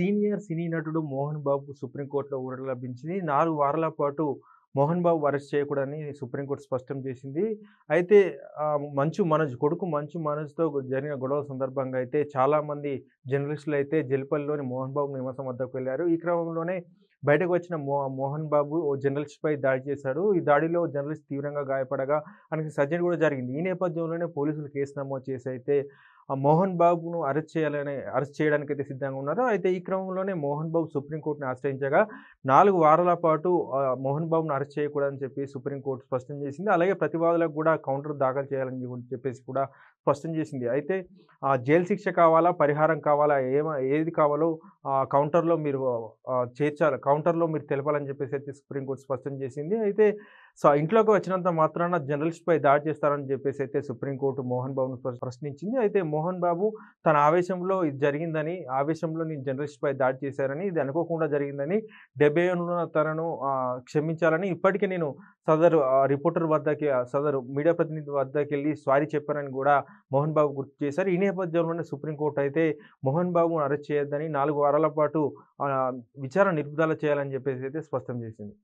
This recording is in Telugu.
సీనియర్ సినీ నటుడు మోహన్ బాబుకు సుప్రీంకోర్టులో ఊరట లభించింది. నాలుగు వారాల పాటు మోహన్ బాబు అరెస్ట్ చేయకూడదని సుప్రీంకోర్టు స్పష్టం చేసింది. అయితే మంచు మనోజ్ కొడుకు మంచు మనోజ్‌తో జరిగిన గొడవ సందర్భంగా అయితే చాలామంది జర్నలిస్టులు అయితే జల్పల్లిలోని మోహన్ బాబు నివాసం వద్దకు వెళ్ళారు ఈ క్రమంలోనే బయటకు వచ్చిన మో మోహన్ బాబు ఓ జర్నలిస్ట్‌పై దాడి చేశాడు. ఈ దాడిలో జర్నలిస్ట్ తీవ్రంగా గాయపడగా ఆయనకి సర్జరీ కూడా జరిగింది. ఈ నేపథ్యంలోనే పోలీసులు కేసు నమోదు చేసి అయితే మోహన్ బాబును అరెస్ట్ చేయాలని అరెస్ట్ చేయడానికైతే సిద్ధంగా ఉన్నారు. అయితే ఈ క్రమంలోనే మోహన్ బాబు సుప్రీంకోర్టుని ఆశ్రయించగా నాలుగు వారాల పాటు మోహన్ బాబును అరెస్ట్ చేయకూడదని చెప్పి సుప్రీంకోర్టు స్పష్టం చేసింది. అలాగే ప్రతివాదులకు కూడా కౌంటర్ దాఖలు చేయాలని చెప్పేసి కూడా స్పష్టం చేసింది. అయితే జైలు శిక్ష కావాలా? పరిహారం కావాలా? ఏమ ఏది కావాలో కౌంటర్‌లో మీరు చేర్చాలి. కౌంటర్‌లో మీరు తెలపాలని చెప్పేసి అయితే సుప్రీంకోర్టు స్పష్టం చేసింది. అయితే సో, ఇంట్లోకి వచ్చినంత మాత్రాన జర్నలిస్ట్‌పై దాడి చేస్తారని చెప్పేసి అయితే సుప్రీంకోర్టు మోహన్ బాబును ప్రశ్నించింది. అయితే మోహన్ బాబు తన ఆవేశంలో ఇది జరిగిందని, ఆవేశంలో నేను జర్నలిస్ట్‌పై దాడి చేశారని, ఇది అనుకోకుండా జరిగిందని, 70 తనను క్షమించాలని, ఇప్పటికే నేను సదరు రిపోర్టర్ వద్దకి సదరు మీడియా ప్రతినిధి వద్దకెళ్ళి సారీ చెప్పారని కూడా మోహన్ బాబు గుర్తు చేశారు. ఈ నేపథ్యంలోనే సుప్రీంకోర్టు అయితే మోహన్ బాబును అరెస్ట్ చేయొద్దని నాలుగు వారాల పాటు విచారణ నిలుపుదల చేయాలని చెప్పేసి అయితే స్పష్టం చేసింది.